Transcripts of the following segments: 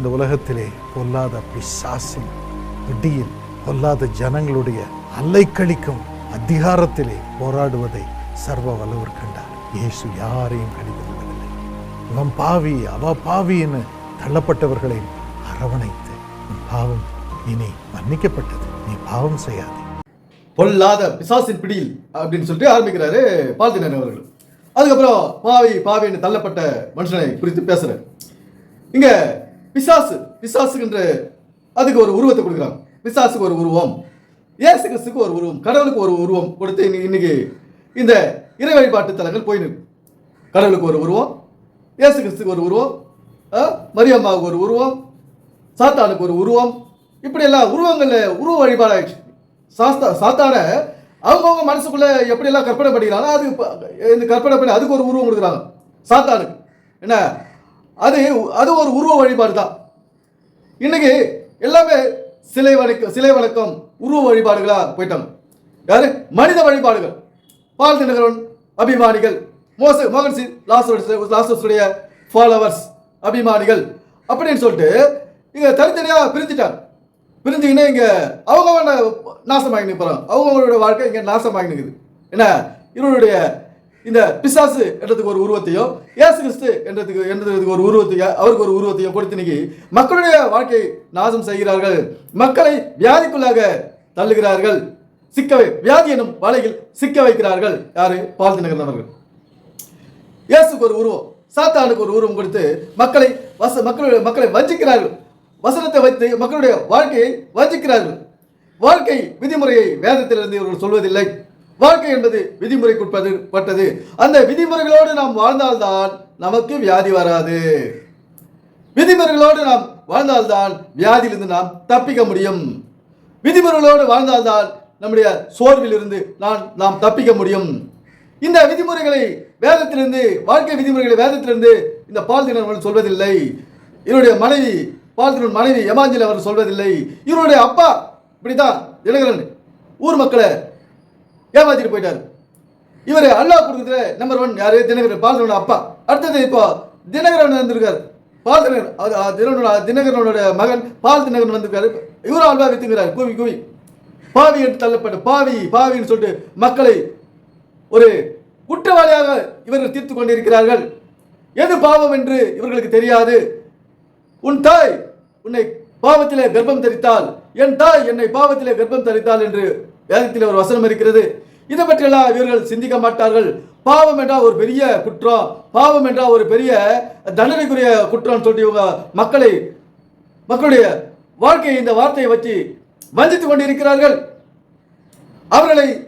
இந்த உலகத்திலே பொல்லாத பிசாசின் பிடியில் பொல்லாத ஜனங்களுடைய அல்லைக்கழிக்கும் அதிகாரத்திலே போராடுவதை சர்வ வல்லவர் கண்டார். இயேசு யாரையும் கடிந்து இவன் பாவி அவ பாவின்னு தள்ளப்பட்டவர்களை அரவணைத்து பாவம் இனி மன்னிக்கப்பட்டது. நீ பாவம் செய்யாதே. பொல்லாத பிசாசின் பிடியில் அப்படின்னு சொல்லிட்டு ஆரம்பிக்கிறாரு பால்தினன் அவர்கள். அதுக்கப்புறம் பாவி பாவின்னு தள்ளப்பட்ட மனுஷனை குறித்து பேசுறாரு. இங்க பிசாசு பிசாசுன்ற அதுக்கு ஒரு உருவத்தை கொடுக்குறாங்க பிசாசுக்கு ஒரு உருவம். இயேசு கிறிஸ்துக்கு ஒரு உருவம். கடவுளுக்கு ஒரு உருவம் கொடுத்து இன்னைக்கு இந்த இறை வழிபாட்டு தலங்கள் போயின்னு கடவுளுக்கு ஒரு உருவம் இயேசு கிறிஸ்துக்கு ஒரு உருவம் மரியம்மாவுக்கு ஒரு உருவம் சாத்தானுக்கு ஒரு உருவம். இப்படி எல்லாம் உருவங்கள்ல உருவ வழிபாடு ஆயிடுச்சு. சாஸ்தா சாத்தான அவங்கவுங்க மனசுக்குள்ள எப்படி எல்லாம் கற்பனை பண்ணிக்கிறாங்க அது இந்த கற்பனை பண்ணி அதுக்கு ஒரு உருவம் கொடுக்குறாங்க. சாத்தானுக்கு. என்ன? அது அது ஒரு உருவ வழிபாடு தான். இன்னைக்கு எல்லாமே சிலை வணக்கம் சிலை வணக்கம் உருவ வழிபாடுகளாக போயிட்டாங்க யாரு? மனித வழிபாடுகள். பால் தினகரன் அபிமானிகள். மோச மோகன் சிங் லாஸ்ட் லாஸ்டோஸுடைய ஃபாலோவர்ஸ் அபிமானிகள். அப்படின்னு சொல்லிட்டு இங்கே தனித்தனியாக பிரிஞ்சுட்டாங்க. பிரிஞ்சுக்கின்னு இங்கே அவங்க நாசமாகி நிற்கிறாங்க. அவங்கவுங்களுடைய வாழ்க்கை இங்கே நாசமாகி நிற்குது என்ன? இவருடைய இந்த பிசாசு என்றதுக்கு ஒரு உருவத்தையும் ஏசு கிறிஸ்து என்றதுக்கு என்றதுக்கு ஒரு உருவத்தையும் அவருக்கு ஒரு உருவத்தையும் கொடுத்து இன்னைக்கு மக்களுடைய வாழ்க்கையை நாசம் செய்கிறார்கள். மக்களை வியாதிக்குள்ளாக தள்ளுகிறார்கள். சிக்க வியாதி எனும் வலையில் சிக்க வைக்கிறார்கள். யாரு? பால்தினகரன் அவர்கள் இயேசுக்கு ஒரு உருவம் சாத்தானுக்கு ஒரு உருவம் கொடுத்து மக்களை வச மக்களுடைய மக்களை வஞ்சிக்கிறார்கள். வசனத்தை வைத்து மக்களுடைய வாழ்க்கையை வஞ்சிக்கிறார்கள். வாழ்க்கை விதிமுறையை வேதத்திலிருந்து இவர்கள் சொல்வதில்லை. வாழ்க்கை என்பது விதிமுறைக்குட்பது பட்டது அந்த விதிமுறைகளோடு நாம் வாழ்ந்தால்தான் நமக்கு வியாதி வராது. விதிமுறைகளோடு நாம் வாழ்ந்தால்தான் வியாதியிலிருந்து நாம் தப்பிக்க முடியும். விதிமுறைகளோடு வாழ்ந்தால்தான் நம்முடைய சோர்விலிருந்து நான் நாம் தப்பிக்க முடியும். இந்த விதிமுறைகளை வேதத்திலிருந்து வாழ்க்கை விதிமுறைகளை வேதத்திலிருந்து இந்த பால்தினன் அவர்கள் சொல்வதில்லை. இவருடைய மனைவி பால்தினன் மனைவி யமாஞ்சலி அவர் சொல்வதில்லை. இவருடைய அப்பா இப்படிதான் தினகரன் ஊர் மக்களை ஏமாத்திட்டு போயிட்டாரு. இவர் அல்லாஹ் கொடுக்குற நம்பர் ஒன் யாரு? தினகரன் பால்தினோட அப்பா. அடுத்தது இப்போ தினகரன் வந்திருக்காரு. பால் அது தினகரனோட தினகரனோட மகன் பால் தினகரன் வந்திருக்காரு. இவரும் அல்வா வித்துங்கிறார் கூவி கூவி. பாவி என்று தள்ளப்பட்ட பாவி பாவின்னு சொல்லிட்டு மக்களை ஒரு குற்றவாளியாக இவர்கள் தீர்த்து கொண்டிருக்கிறார்கள். எது பாவம் என்று இவர்களுக்கு தெரியாது. உன் தாய் உன்னை பாவத்திலே கர்ப்பம் தரித்தால் என் தாய் என்னை பாவத்திலே கர்ப்பம் தரித்தால் என்று வேதத்தில் ஒரு வசனம் இருக்கிறது. இதை பற்றியெல்லாம் இவர்கள் சிந்திக்க மாட்டார்கள். பாவம் என்றால் ஒரு பெரிய குற்றம் பாவம் என்றால் ஒரு பெரிய தண்டனைக்குரிய குற்றம் சொல்லி இவங்க மக்களை மக்களுடைய வாழ்க்கையை இந்த வார்த்தையை வச்சு வஞ்சித்துக் கொண்டிருக்கிறார்கள். அவர்களை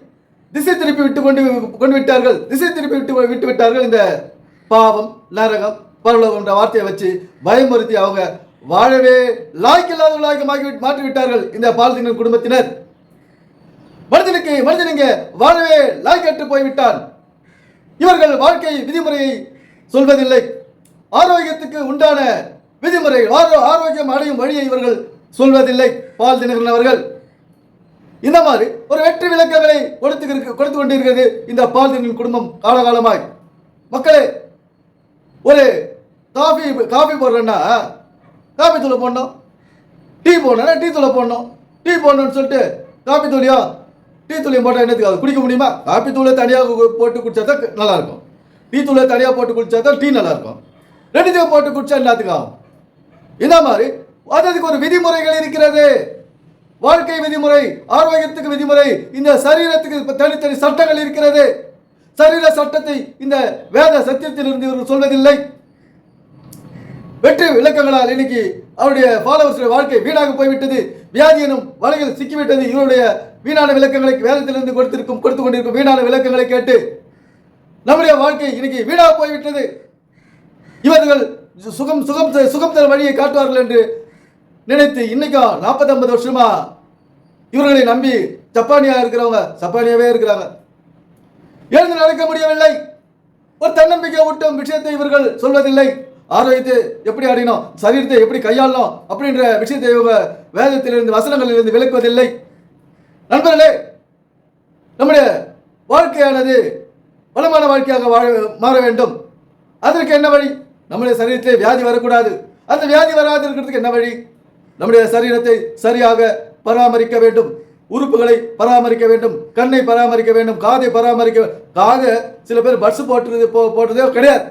திசை திருப்பி விட்டு கொண்டு கொண்டு விட்டார்கள். திசை திருப்பி விட்டு விட்டு விட்டார்கள் இந்த பாவம் நரகம் பரலோகம் என்ற வார்த்தையை வச்சு பயமுறுத்தி அவங்க வாழவே லாய்க்கில்லாதவர்களாக மாற்றி விட்டு- மாற்றி விட்டார்கள் இந்த பாலத்தினர் குடும்பத்தினர். மனிதனுக்கு மனிதனுங்க இங்கே வாழவே லாய்க்கற்று போய்விட்டான். இவர்கள் வாழ்க்கை விதிமுறையை சொல்வதில்லை. ஆரோக்கியத்துக்கு உண்டான விதிமுறை ஆரோக்கியம் அடையும் வழியை இவர்கள் சொல்வதில்லை. பால் தினகரன் அவர்கள் இந்த மாதிரி ஒரு வெற்றி விளக்கங்களை கொடுத்து கொடுத்து கொண்டிருக்கிறது இந்த பால் தினகரன் குடும்பம் காலகாலமாய். மக்களே ஒரு காஃபி காஃபி போடுறேன்னா காஃபி தூளை போடணும். டீ போடணும்னா டீ தூளை போடணும். டீ போடணும்னு சொல்லிட்டு காஃபி தூளியா டீ தூளியும் போட்டால் என்னத்துக்கு? ஆகுது? குடிக்க முடியுமா? காப்பி தூளை தனியாக போட்டு குடித்தா தான் நல்லா இருக்கும் டீ தூளை தனியாக போட்டு குடித்தா தான் டீ நல்லாயிருக்கும். ரெண்டுத்தையும் போட்டு குடித்தா எல்லாத்துக்கும் ஆகும்? இந்த மாதிரி அதுக்கு ஒரு விதிமுறைகள் இருக்கிறது. வாழ்க்கை விதிமுறை ஆரோக்கியத்துக்கு விதிமுறை இந்த சரீரத்துக்கு தனித்தனி சட்டங்கள் இருக்கிறது. சரீர சட்டத்தை இந்த வேத சத்தியத்திலிருந்து இவர்கள் சொல்வதில்லை. வெற்றி விளக்கங்களால் இன்னைக்கு அவருடைய ஃபாலோவர்ஸுடைய வாழ்க்கை வீணாக போய்விட்டது. வியாதி எனும் வலையில் சிக்கிவிட்டது இவருடைய வீணான விளக்கங்களை வேதத்திலிருந்து கொடுத்திருக்கும் கொடுத்து கொண்டிருக்கும் வீணான விளக்கங்களை கேட்டு நம்முடைய வாழ்க்கை இன்னைக்கு வீணாக போய்விட்டது. இவர்கள் சுகம் சுகம் சுகம் தர வழியை காட்டுவார்கள் என்று நினைத்து இன்னைக்கும் நாற்பத்தி ஐம்பது வருஷமா இவர்களை நம்பி ஜப்பானியா இருக்கிறவங்க ஜப்பானியாவே இருக்கிறாங்க. எழுந்து நடக்க முடியவில்லை. ஒரு தன்னம்பிக்கை ஊட்டும் விஷயத்தை இவர்கள் சொல்வதில்லை. ஆரோக்கியத்தை எப்படி அடையணும்? சரீரத்தை எப்படி கையாளணும்? அப்படின்ற விஷயத்தை இவங்க வேதத்திலிருந்து வசனங்களிலிருந்து விளக்குவதில்லை. நண்பர்களே நம்முடைய வாழ்க்கையானது வளமான வாழ்க்கையாக வாழ மாற வேண்டும். அதற்கு என்ன வழி? நம்முடைய சரீரத்திலே வியாதி வரக்கூடாது. அந்த வியாதி வராது இருக்கிறதுக்கு என்ன வழி? நம்முடைய சரீரத்தை சரியாக பராமரிக்க வேண்டும். உறுப்புகளை பராமரிக்க வேண்டும். கண்ணை பராமரிக்க வேண்டும். காதை பராமரிக்க காது காதை சில பேர் பட்ஸ் போட்டுறது போ போட்டதே கிடையாது.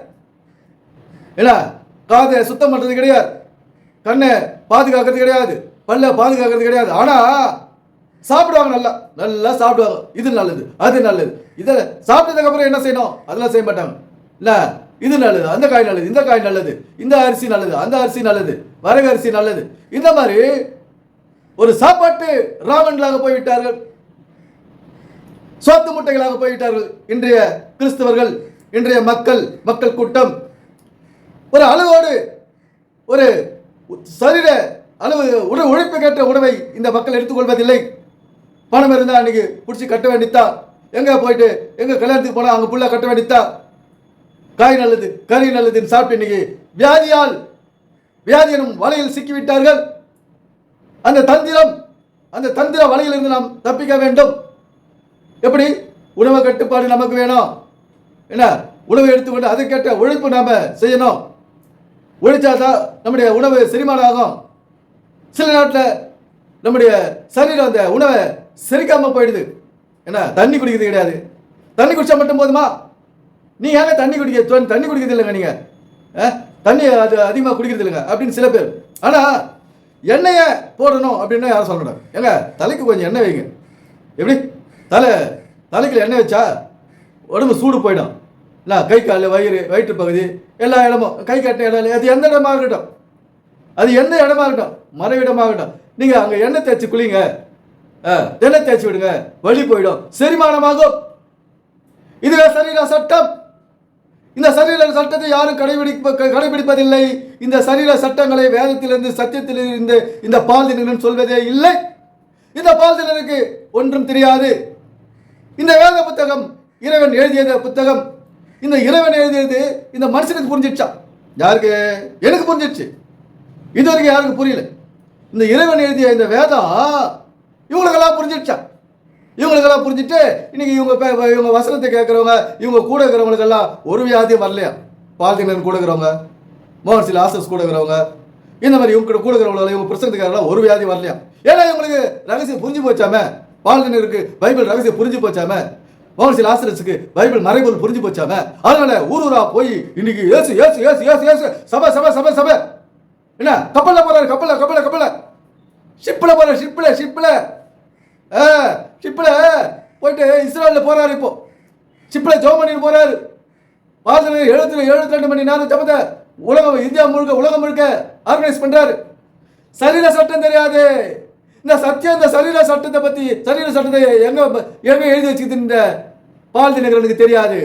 என்ன காதை சுத்தம் பண்ணுறது கிடையாது. கண்ணை பாதுகாக்கிறது கிடையாது. பல்ல பாதுகாக்கிறது கிடையாது. ஆனால் சாப்பிடுவாங்க நல்லா. நல்லா சாப்பிடுவாங்க. இது நல்லது அது நல்லது. இதை சாப்பிட்டதுக்கு அப்புறம் என்ன செய்யணும்? அதெல்லாம் செய்ய மாட்டாங்க. இல்லை இது நல்லது அந்த காய் நல்லது இந்த காய் நல்லது இந்த அரிசி நல்லது அந்த அரிசி நல்லது வரகு அரிசி நல்லது. இந்த மாதிரி ஒரு சாப்பாட்டு ராவன்களாக போய்விட்டார்கள். சோத்து முட்டைகளாக போய்விட்டார்கள். இன்றைய கிறிஸ்தவர்கள் இன்றைய மக்கள் மக்கள் கூட்டம். ஒரு அளவோடு ஒரு சரீர அளவு உணவு உழைப்புக்கேற்ற உணவை இந்த மக்கள் எடுத்துக்கொள்வதில்லை. பணம் இருந்தால் அன்னைக்கு பிடிச்சி கட்ட வேண்டித்தா. எங்கே போயிட்டு? எங்கே கல்யாணத்துக்கு போனால் அங்கே புள்ள கட்ட வேண்டித்தா? காய் நல்லது கறி நல்லதுன்னு சாப்பிட்டு இன்னைக்கு வியாதியால் வியாதி எனும் வலையில் சிக்கிவிட்டார்கள். அந்த தந்திரம் அந்த தந்திர வலையிலிருந்து நாம் தப்பிக்க வேண்டும். எப்படி? உணவு கட்டுப்பாடு நமக்கு வேணும். என்ன? உணவை எடுத்துக்கொண்டு அதுக்கேற்ற உழைப்பு நாம செய்யணும். உழைச்சாதான் நம்முடைய உணவு செரிமானம் ஆகும். சில நாட்டில் நம்முடைய சரீரம் அந்த உணவை செரிக்காம போயிடுது. என்ன தண்ணி குடிக்கிறது கிடையாது. தண்ணி குடிச்சா மட்டும் போதுமா? நீ ஏங்க தண்ணி குடிக்க தண்ணி குடிக்கிறது இல்லைங்க நீங்க? தண்ணி அது அதிகமாக குடிக்கிறது இல்லைங்க அப்படின்னு சில பேர். ஆனால் எண்ணெயை போடணும் அப்படின்னு யாரும் சொல்ல மாட்டாங்க. ஏங்க தலைக்கு கொஞ்சம் எண்ணெய் வைங்க. எப்படி? தலை தலைக்கில் எண்ணெய் வச்சா உடம்பு சூடு போயிடும். இல்லை கை கால் வயிறு வயிற்று பகுதி எல்லா இடமும். கை கட்ட இடம் இல்லை. அது எந்த இடமா இருக்கட்டும். அது எந்த இடமா இருக்கட்டும். மர இடமா இருக்கட்டும் எண்ணெய் தேய்ச்சி குளிங்க. ஆ, தேய்ச்சி விடுங்க. வழி போயிடும். செரிமானமாகும். இதுவே சரீர சட்டம். இந்த சரீர சட்டத்தை யாரும் கடைபிடிப்ப க- கடைபிடிப்பதில்லை. இந்த சரீர சட்டங்களை வேதத்திலிருந்து சத்தியத்திலிருந்து இந்த பால்தினன் சொல்வதே இல்லை. இந்த பால்தினருக்கு ஒன்றும் தெரியாது. இந்த வேத புத்தகம் இறைவன் எழுதியத புத்தகம். இந்த இறைவன் எழுதியது இந்த மனுஷனுக்கு புரிஞ்சிடுச்சா? யாருக்கு? எனக்கு புரிஞ்சிடுச்சு. இது வரைக்கும் யாருக்கு புரியல. இந்த இறைவன் எழுதிய இந்த வேதம் இவங்களுக்கெல்லாம் புரிஞ்சிடுச்சா? இவங்களுக்கெல்லாம் புரிஞ்சுட்டு இன்னைக்கு இவங்க பே- இவங்க வசனத்தை கேட்குறவங்க இவங்க கூட இருக்கிறவங்களுக்கெல்லாம் ஒரு வியாதியும் வரலையா? பால்தினன் கூட இருக்கிறவங்க மோகன் சில ஆசஸ் கூட இருக்கிறவங்க இந்த மாதிரி இவங்க கூட கூட இவங்க பிரசங்கத்துக்காரலாம் ஒரு வியாதி வரலையா? ஏன்னா இவங்களுக்கு ரகசியம் புரிஞ்சு போச்சாமே? பால்தினருக்கு பைபிள் ரகசியம் புரிஞ்சு போச்சாமே? மோகன் சில ஆசிரியர்ஸுக்கு பைபிள் மறைபொருள் புரிஞ்சு போச்சாமே? அதனால ஊர் ஊரா போய் இன்னைக்கு ஏசு ஏசு ஏசு ஏசு ஏசு சபை சபை சபை சபை. என்ன? கப்பலில் போறாரு கப்பலை கப்பலை கப்பல்ல. ஷிப்பில் போகிற ஷிப்பில் ஷிப்பில் ஷிப்பில் போயிட்டு இஸ்ரேலில் போகிறாரு இப்போ. ஷிப்பில் ஜெர்மனியில் போகிறாரு வாசல் எழுபத்தி எழுபத்தி ரெண்டு மணி நேரம் ஜபத்தை உலகம் இந்தியா முழுக்க உலகம் முழுக்க ஆர்கனைஸ் பண்ணுறாரு சரீர சட்டம் தெரியாது. இந்த சத்தியம் இந்த சரீர சட்டத்தை பற்றி சரீர சட்டத்தை எங்க எங்க எழுதி வச்சுக்கிட்டு பால் தினகரனுக்கு தெரியாது.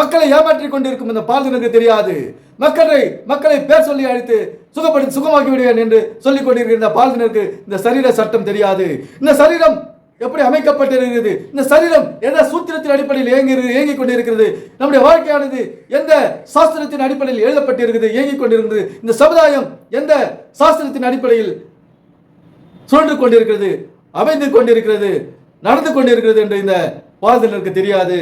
மக்களை ஏமாற்றி கொண்டிருக்கும் இந்த பால் தினகருக்கு தெரியாது. மக்களை மக்களை பேர் சொல்லி அழைத்து சுகப்படுத்தி சுகமாக்கி விடுவேன் என்று சொல்லிக் கொண்டிருக்கிற இந்த பால் தினருக்கு இந்த சரீர சட்டம் தெரியாது. இந்த சரீரம் எப்படி அமைக்கப்பட்டிருக்கிறது? இந்த சரீரம் எந்த சூத்திரத்தின் அடிப்படையில் இயங்குகிறது இயங்கிக் கொண்டிருக்கிறது நம்முடைய வாழ்க்கையானது எந்த சாஸ்திரத்தின் அடிப்படையில் எழுதப்பட்டிருக்கிறது இயங்கிக் கொண்டிருக்கிறது இந்த சமுதாயம் எந்த சாஸ்திரத்தின் அடிப்படையில் சுழன்று கொண்டிருக்கிறது? அமைந்து கொண்டிருக்கிறது? நடந்து கொண்டிருக்கிறது என்று இந்த பால்தனருக்கு தெரியாது.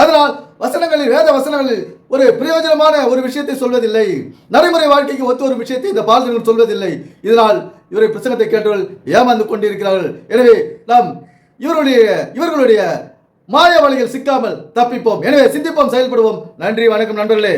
அதனால் வசனங்களில் வேத வசனங்களில் ஒரு பிரயோஜனமான ஒரு விஷயத்தை சொல்வதில்லை. நடைமுறை வாழ்க்கைக்கு ஒத்து ஒரு விஷயத்தை இந்த பால்தனர்கள் சொல்வதில்லை. இதனால் இவரை பிரசங்கத்தை கேட்டவர்கள் ஏமாந்து கொண்டிருக்கிறார்கள். எனவே நாம் இவருடைய இவர்களுடைய மாய வழியில் சிக்காமல் தப்பிப்போம். எனவே சிந்திப்போம் செயல்படுவோம். நன்றி வணக்கம் நண்பர்களே.